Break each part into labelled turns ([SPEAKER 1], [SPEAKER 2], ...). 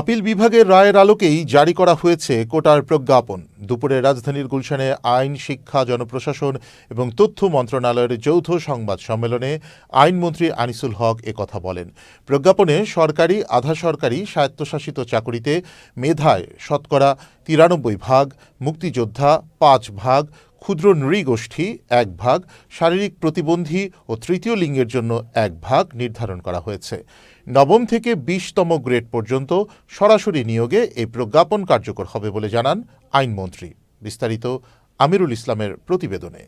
[SPEAKER 1] Appeal বিভাগের রায়ের আলোকেই জারি করা হয়েছে কোটার প্রজ্ঞাপন দুপুরে রাজধানীর গুলশানে আইন শিক্ষা জনপ্রশাসন এবং তথ্য মন্ত্রণালয়ের যৌথ সংবাদ সম্মেলনে আইনমন্ত্রী আনিসুল হক কথা বলেন প্রজ্ঞাপনে সরকারি আধা সরকারি স্বায়ত্তশাসিত চাকুরিতে মেধায় শতকরা তিরানব্বই ভাগ মুক্তিযোদ্ধা পাঁচ ভাগ ক্ষুদ্র নৃগোষ্ঠী এক ভাগ শারীরিক প্রতিবন্ধী ও তৃতীয় লিঙ্গের জন্য এক ভাগ নির্ধারণ করা হয়েছে নবম থেকে বিশতম গ্রেড পর্যন্ত সরাসরি নিয়োগে এই প্রজ্ঞাপন কার্যকর হবে বলে জানান আইনমন্ত্রী বিস্তারিত আমিরুল ইসলামের প্রতিবেদনে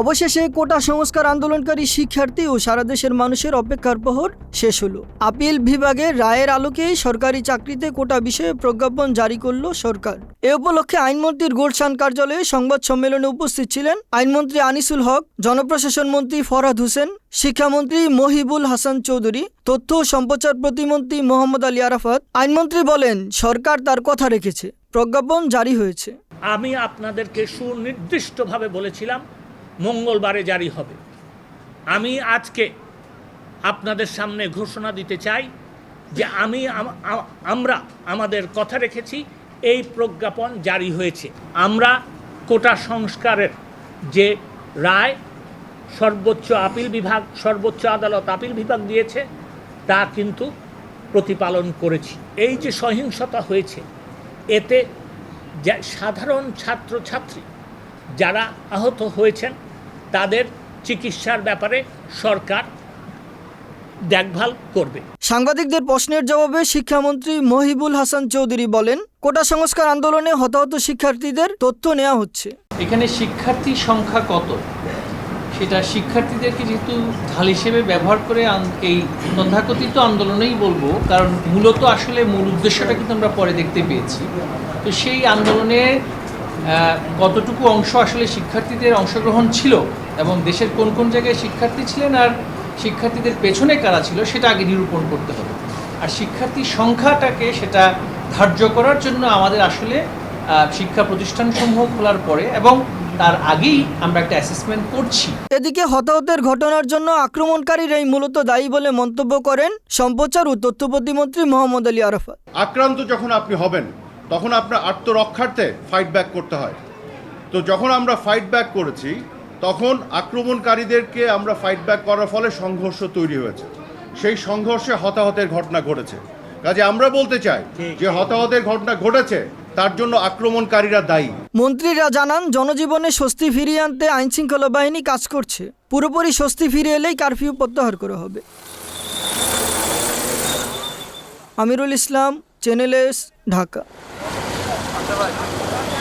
[SPEAKER 2] অবশেষে কোটা সংস্কার আন্দোলনকারী শিক্ষার্থী ও সারা দেশের মানুষের অপেক্ষার প্রহর শেষ হলো আপিল বিভাগে রায়ের আলোকে সরকারি চাকরিতে কোটা বিষয়ে প্রজ্ঞাপন জারি করল সরকার এ উপলক্ষে আইনমন্ত্রীর গোলশান কার্যালয়ে সংবাদ সম্মেলনে উপস্থিত ছিলেন আইনমন্ত্রী আনিসুল হক জনপ্রশাসন মন্ত্রী ফরহাদ হোসেন শিক্ষামন্ত্রী মহিবুল হাসান চৌধুরী তথ্য ও সম্প্রচার প্রতিমন্ত্রী মোহাম্মদ আলী আরাফাত আইনমন্ত্রী বলেন সরকার তার কথা রেখেছে প্রজ্ঞাপন জারি হয়েছে
[SPEAKER 3] আমি আপনাদেরকে সুনির্দিষ্টভাবে বলেছিলাম মঙ্গলবারে জারি হবে আমি আজকে আপনাদের সামনে ঘোষণা দিতে চাই যে আমি আমরা আমাদের কথা রেখেছি এই প্রজ্ঞাপন জারি হয়েছে আমরা কোটা সংস্কারের যে রায় সর্বোচ্চ আপিল বিভাগ সর্বোচ্চ আদালত আপিল বিভাগ দিয়েছে তা কিন্তু প্রতিপালন করেছি এই যে সহিংসতা হয়েছে এতে সাধারণ ছাত্রছাত্রী যারা আহত হয়েছেন তাদের চিকিৎসার ব্যাপারে সরকার দেখভাল করবে
[SPEAKER 2] সাংবাদিকদের প্রশ্নের জবাবে শিক্ষামন্ত্রী মহিবুল হাসান চৌধুরী বলেন কোটা সংস্কার আন্দোলনে হতাহত শিক্ষার্থীদের তথ্য নেওয়া হচ্ছে এখানে শিক্ষার্থী সংখ্যা কত সেটা
[SPEAKER 4] শিক্ষার্থীদেরকে যেহেতু
[SPEAKER 2] ঢাল হিসেবে ব্যবহার
[SPEAKER 4] করে এই তথাকথিত আন্দোলনেই বলবো কারণ মূলত আসলে মূল উদ্দেশ্যটা কিন্তু আমরা পরে দেখতে পেয়েছি তো সেই আন্দোলনে কতটুকু অংশ আসলে শিক্ষার্থীদের অংশগ্রহণ ছিল এবং দেশের কোন কোন জায়গায় শিক্ষার্থী ছিলেন আর শিক্ষার্থীদের পেছনে কারা ছিল সেটা আগে নিরূপণ করতে হবে আর শিক্ষার্থী সংখ্যাটাকে সেটা ধার্য করার জন্য আমাদের আসলে শিক্ষা প্রতিষ্ঠানসমূহ খোলার পরে এবং তার আগেই আমরা একটা অ্যাসেসমেন্ট করছি
[SPEAKER 2] এদিকে হতাহতের ঘটনার জন্য আক্রমণকারীরাই মূলত দায়ী বলে মন্তব্য করেন সম্প্রচার ও তথ্য প্রতিমন্ত্রী মোহাম্মদ আলী আরফা আক্রান্ত যখন আপনি হবেন তখন আপনার আত্মরক্ষার্থে ফাইট ব্যাক করতে হয় তো যখন
[SPEAKER 1] আমরা ফাইট ব্যাক করেছি তখন আক্রমণকারীদেরকে আমরা ফাইট ব্যাক করার ফলে সংঘর্ষ তৈরি হয়েছে সেই সংঘর্ষে হতাহতের ঘটনা ঘটেছে কাজে আমরা বলতে চাই যে হতাহতের ঘটনা ঘটেছে তার জন্য আক্রমণকারীরা দায়ী
[SPEAKER 2] মন্ত্রীরা জানান জনজীবনে স্বস্তি ফিরিয়ে আনতে আইনশৃঙ্খলা বাহিনী কাজ করছে পুরোপুরি স্বস্তি ফিরে এলেই কারফিউ প্রত্যাহার করা হবে আমিরুল ইসলাম চ্যানেল এস ঢাকা Давайте.